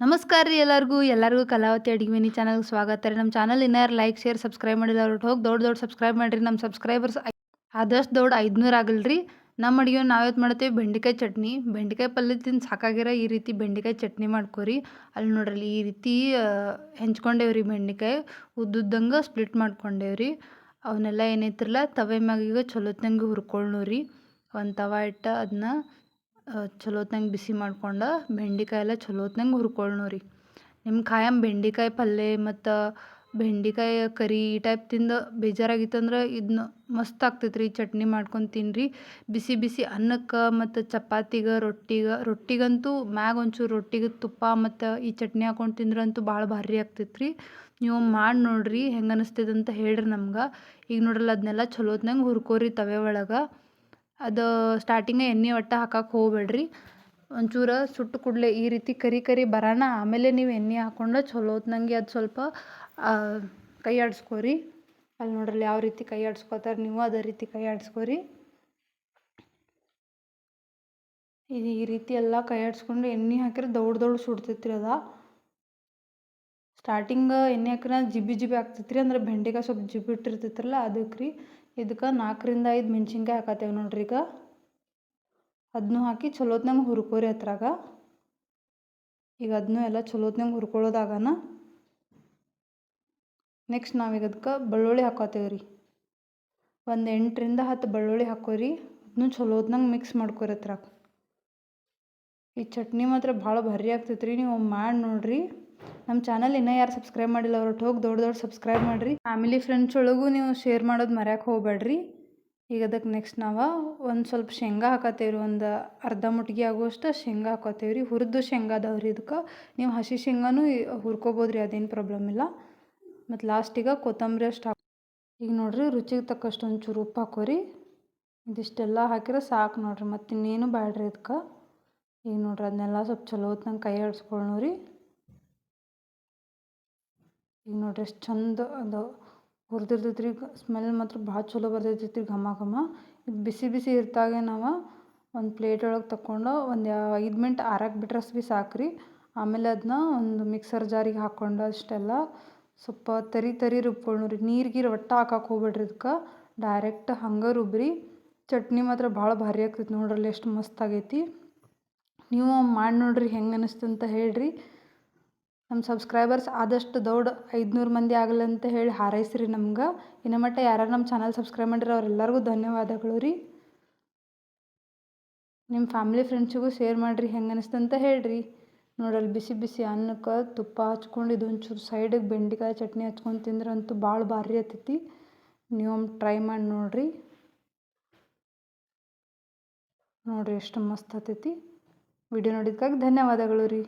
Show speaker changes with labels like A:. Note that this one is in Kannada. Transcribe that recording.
A: ನಮಸ್ಕಾರ ರೀ ಎಲ್ಲರಿಗೂ. ಎಲ್ಲರಿಗೂ ಕಲಾವತಿ ಅಡಿಗೆ ಚಾನಲ್ಗೆ ಸ್ವಾಗತ ರೀ. ನಮ್ಮ ಚಾನಲ್ ಇನ್ನಾರು ಲೈಕ್ ಶೇರ್ ಸಬ್ಸ್ಕ್ರೈಬ್ ಮಾಡಿಲ್ಲ ಹೋಗಿ ದೊಡ್ಡ ದೊಡ್ಡ ಸಬ್ಸ್ಕ್ರೈಬ್ ಮಾಡಿರಿ. ನಮ್ಮ ಸಬ್ಸ್ಕ್ರೈಬರ್ಸ್ ಆದಷ್ಟು ದೊಡ್ಡ ಐದುನೂರು ಆಗಲ್ರಿ. ನಮ್ಮ ಅಡುಗೆ ಯಾವತ್ತು ಮಾಡ್ತೀವಿ? ಬೆಂಡೆಕಾಯಿ ಚಟ್ನಿ. ಬೆಂಡೆಕಾಯಿ ಪಲ್ಯ ತಿಂದು ಸಾಕಾಗಿರ ಈ ರೀತಿ ಬೆಂಡೆಕಾಯಿ ಚಟ್ನಿ ಮಾಡ್ಕೊರಿ. ಅಲ್ಲಿ ನೋಡ್ರಿ ಈ ರೀತಿ ಹೆಂಚ್ಕೊಂಡೇವ್ರಿ ಬೆಂಡೆಕಾಯಿ. ಉದ್ದುದ್ದಂಗೆ ಸ್ಪ್ಲಿಟ್ ಮಾಡ್ಕೊಂಡೇವ್ರಿ. ಅವನ್ನೆಲ್ಲ ಏನೈತಿರಲ್ಲ ತವೆ ಮ್ಯಾಗ ಚಲೋತ್ನಂಗೆ ಹುರ್ಕೊಳ್ಳೋರಿ ಒಂದು ತವ ಇಟ್ಟು ಅದನ್ನ ಚಲೋತ್ನಂಗೆ ಬಿಸಿ ಮಾಡ್ಕೊಂಡು ಬೆಂಡೆಕಾಯಿ ಎಲ್ಲ ಚಲೋತ್ನಂಗೆ ಹುರ್ಕೊಳ್ಳೋ ರೀ ನಿಮ್ಮ ಖಾಯಂ ಬೆಂಡೆಕಾಯಿ ಪಲ್ಯ ಮತ್ತು ಬೆಂಡೆಕಾಯಿ ಕರಿ ಈ ಟೈಪ್ ತಿಂದು ಬೇಜಾರಾಗಿತ್ತಂದ್ರೆ ಇದನ್ನ ಮಸ್ತ್ ಆಗ್ತೈತೆ ರೀ ಚಟ್ನಿ ಮಾಡ್ಕೊಂಡು ತಿನ್ನಿರಿ ಬಿಸಿ ಬಿಸಿ ಅನ್ನಕ್ಕೆ ಮತ್ತು ಚಪಾತಿಗೆ, ರೊಟ್ಟಿಗೆ, ರೊಟ್ಟಿಗಂತೂ ಮ್ಯಾಗ ಒಂಚೂರು ರೊಟ್ಟಿಗೆ ತುಪ್ಪ ಮತ್ತು ಈ ಚಟ್ನಿ ಹಾಕೊಂಡು ತಿಂದ್ರಂತೂ ಭಾಳ ಭಾರಿ ಆಗ್ತೈತೆ ರೀ ನೀವು ಮಾಡಿ ನೋಡಿರಿ ಹೆಂಗೆ ಅನಿಸ್ತದೆ ಅಂತ ಹೇಳ್ರಿ ನಮ್ಗೆ. ಈಗ ನೋಡಲ್ಲ ಅದನ್ನೆಲ್ಲ ಚಲೋತ್ನಂಗೆ ಹುರ್ಕೋರಿ ತವೆ ಒಳಗೆ. ಅದು ಸ್ಟಾರ್ಟಿಂಗೇ ಎಣ್ಣೆ ಒಟ್ಟು ಹಾಕಕ್ಕೆ ಹೋಗಬೇಡ್ರಿ. ಒಂಚೂರು ಸುಟ್ಟು ಕೂಡಲೆ ಈ ರೀತಿ ಕರಿ ಕರಿ ಬರೋಣ ಆಮೇಲೆ ನೀವು ಎಣ್ಣೆ ಹಾಕ್ಕೊಂಡು ಚಲೋತ್ನಂಗೆ ಅದು ಸ್ವಲ್ಪ ಕೈ ಆಡಿಸ್ಕೋರಿ. ಅಲ್ಲಿ ನೋಡ್ರಿ ಯಾವ ರೀತಿ ಕೈ ಆಡಿಸ್ಕೋತಾರೆ, ನೀವು ಅದೇ ರೀತಿ ಕೈ ಆಡಿಸ್ಕೋರಿ. ಇದು ಈ ರೀತಿ ಎಲ್ಲ ಕೈ ಆಡಿಸ್ಕೊಂಡು ಎಣ್ಣೆ ಹಾಕಿದ್ರೆ ದೌಡ್ ದೌಡ್ ಸುಡ್ತೈತ್ರಿ ಅದ. ಸ್ಟಾರ್ಟಿಂಗ್ ಎಣ್ಣೆ ಹಾಕಿದ್ರೆ ಜಿಬಿ ಜಿಬಿ ಆಗ್ತೈತ್ರಿ, ಅಂದ್ರೆ ಬೆಂಡೆಕಾಯಿ ಸ್ವಲ್ಪ ಜಿಬಿ ಇಟ್ಟಿರ್ತೈತ್ರಲ್ಲ ಅದಕ್ಕೆ ರೀ ಇದಕ್ಕೆ ನಾಲ್ಕರಿಂದ ಐದು ಮೆಣಸಿನ್ಕಾಯಿ ಹಾಕತ್ತೇವೆ ನೋಡ್ರಿ ಈಗ. ಅದನ್ನೂ ಹಾಕಿ ಚಲೋತ್ನಂಗೆ ಹುರ್ಕೋರಿ ಅದ್ರಾಗ. ಈಗ ಅದನ್ನೂ ಎಲ್ಲ ಚಲೋತ್ನಂಗೆ ಹುರ್ಕೊಳ್ಳೋದಾಗನ ನೆಕ್ಸ್ಟ್ ನಾವೀಗ ಅದಕ್ಕೆ ಬೆಳ್ಳುಳ್ಳಿ ಹಾಕೋತೇವೆ ರೀ. ಒಂದು ಎಂಟರಿಂದ ಹತ್ತು ಬೆಳ್ಳುಳ್ಳಿ ಹಾಕೋರಿ. ಅದನ್ನೂ ಚಲೋತ್ನಂಗೆ ಮಿಕ್ಸ್ ಮಾಡ್ಕೋರಿ ಹತ್ರಾಗ ಈ ಚಟ್ನಿ ಮಾತ್ರ ಭಾಳ ಭಾರಿ ಆಗ್ತೈತೆ ರೀ ನೀವು ಮಾಡಿ ನೋಡಿರಿ. ನಮ್ಮ ಚಾನಲ್ ಇನ್ನೂ ಯಾರು ಸಬ್ಸ್ಕ್ರೈಬ್ ಮಾಡಿಲ್ಲ ಅವ್ರು ಹೋಗಿ ದೊಡ್ಡ ದೊಡ್ಡ ಸಬ್ಸ್ಕ್ರೈಬ್ ಮಾಡಿರಿ. ಫ್ಯಾಮಿಲಿ ಫ್ರೆಂಡ್ಸ್ ಒಳಗೂ ನೀವು ಶೇರ್ ಮಾಡೋದು ಮರ್ಯಾಕೆ ಹೋಗ್ಬೇಡ್ರಿ. ಈಗ ಅದಕ್ಕೆ ನೆಕ್ಸ್ಟ್ ನಾವು ಒಂದು ಸ್ವಲ್ಪ ಶೇಂಗಾ ಹಾಕತ್ತೇವೆ ರೀ, ಒಂದು ಅರ್ಧ ಮುಟ್ಗಿ ಆಗುವಷ್ಟು ಶೇಂಗಾ ಹಾಕೋತೇವೆ ರೀ. ಹುರಿದು ಶೇಂಗಾ ಅದಾವೆ ರೀ ಇದಕ್ಕೆ. ನೀವು ಹಸಿ ಶೇಂಗಾನೂ ಹುರ್ಕೋಬೋದು ರೀ, ಅದೇನು ಪ್ರಾಬ್ಲಮ್ ಇಲ್ಲ. ಮತ್ತು ಲಾಸ್ಟಿಗೆ ಕೊತ್ತಂಬರಿ ಅಷ್ಟು ಹಾಕಿ ಈಗ ನೋಡಿರಿ ರುಚಿಗೆ ತಕ್ಕಷ್ಟು ಒಂಚೂರು ಉಪ್ಪು ಹಾಕೋರಿ. ಇದಿಷ್ಟೆಲ್ಲ ಹಾಕಿದ್ರೆ ಸಾಕು ನೋಡಿರಿ, ಮತ್ತು ಇನ್ನೇನು ಬ್ಯಾಡ್ರಿ ಇದಕ್ಕೆ. ಈಗ ನೋಡ್ರಿ ಅದನ್ನೆಲ್ಲ ಸ್ವಲ್ಪ ಚಲೋ ಹೊತ್ನಂಗೆ ಕೈ ಆಡಿಸ್ಕೊಳ್ಳು ರೀ. ಈಗ ನೋಡ್ರಿ ಎಷ್ಟು ಚಂದ ಅದು ಹುರಿದಿರ್ತೈತಿ ರೀ ಸ್ಮೆಲ್ ಮಾತ್ರ ಭಾಳ ಚಲೋ ಬರ್ತೈತಿ ಘಮ ಘಮ. ಇದು ಬಿಸಿ ಬಿಸಿ ಇರ್ತಾಗೆ ನಾವು ಒಂದು ಪ್ಲೇಟ್ ಒಳಗೆ ತಗೊಂಡು ಒಂದು ಐದು ಮಿನಿಟ್ ಆರಕ್ಕೆ ಬಿಟ್ರೆ ಭೀ ಸಾಕು ರೀ ಆಮೇಲೆ ಅದನ್ನ ಒಂದು ಮಿಕ್ಸರ್ ಜಾರಿಗೆ ಹಾಕ್ಕೊಂಡು ಅಷ್ಟೆಲ್ಲ ಸ್ವಲ್ಪ ತರಿ ತರಿ ರುಬ್ಕೊಂಡು ರೀ. ನೀರು ಗೀರು ಒಟ್ಟು ಹಾಕಕ್ಕೆ ಹೋಗ್ಬೇಡ್ರಿ ಇದಕ್ಕೆ ಡೈರೆಕ್ಟ್ ಹಂಗೆ ರುಬ್ರಿ. ಚಟ್ನಿ ಮಾತ್ರ ಭಾಳ ಭಾರಿ ಆಗ್ತೈತಿ ನೋಡ್ರಲ್ಲಿ ಎಷ್ಟು ಮಸ್ತ್ ಆಗೈತಿ. ನೀವು ಮಾಡಿ ನೋಡ್ರಿ ಹೆಂಗೆ ಅನಿಸ್ತು ಅಂತ ಹೇಳಿರಿ. ನಮ್ಮ ಸಬ್ಸ್ಕ್ರೈಬರ್ಸ್ ಆದಷ್ಟು ದೌಡ್ ಐದುನೂರು ಮಂದಿ ಆಗಲಿ ಅಂತ ಹೇಳಿ ಹಾರೈಸ್ರಿ ನಮ್ಗೆ. ಇನ್ನು ಮಟ್ಟ ಯಾರು ನಮ್ಮ ಚಾನಲ್ ಸಬ್ಸ್ಕ್ರೈಬ್ ಮಾಡಿರೋ ಅವರೆಲ್ಲರಿಗೂ ಧನ್ಯವಾದಗಳು ರೀ. ನಿಮ್ಮ ಫ್ಯಾಮಿಲಿ ಫ್ರೆಂಡ್ಸಿಗೂ ಶೇರ್ ಮಾಡಿರಿ, ಹೆಂಗೆ ಅನಿಸ್ತು ಅಂತ ಹೇಳಿರಿ. ನೋಡಲ್ಲಿ ಬಿಸಿ ಬಿಸಿ ಅನ್ನಕ್ಕೆ ತುಪ್ಪ ಹಚ್ಕೊಂಡು ಇದೊಂಚೂರು ಸೈಡಿಗೆ ಬೆಂಡೆಕಾಯಿ ಚಟ್ನಿ ಹಚ್ಕೊಂಡು ತಿಂದ್ರೆ ಅಂತೂ ಭಾಳ ಭಾರಿ ಆತೈತಿ. ನೀವು ಟ್ರೈ ಮಾಡಿ ನೋಡಿರಿ. ನೋಡಿರಿ ಎಷ್ಟು ಮಸ್ತ್ ಆಗ್ತೈತಿ ವಿಡಿಯೋ ನೋಡಿದ್ದಕ್ಕಾಗಿ ಧನ್ಯವಾದಗಳು ರೀ.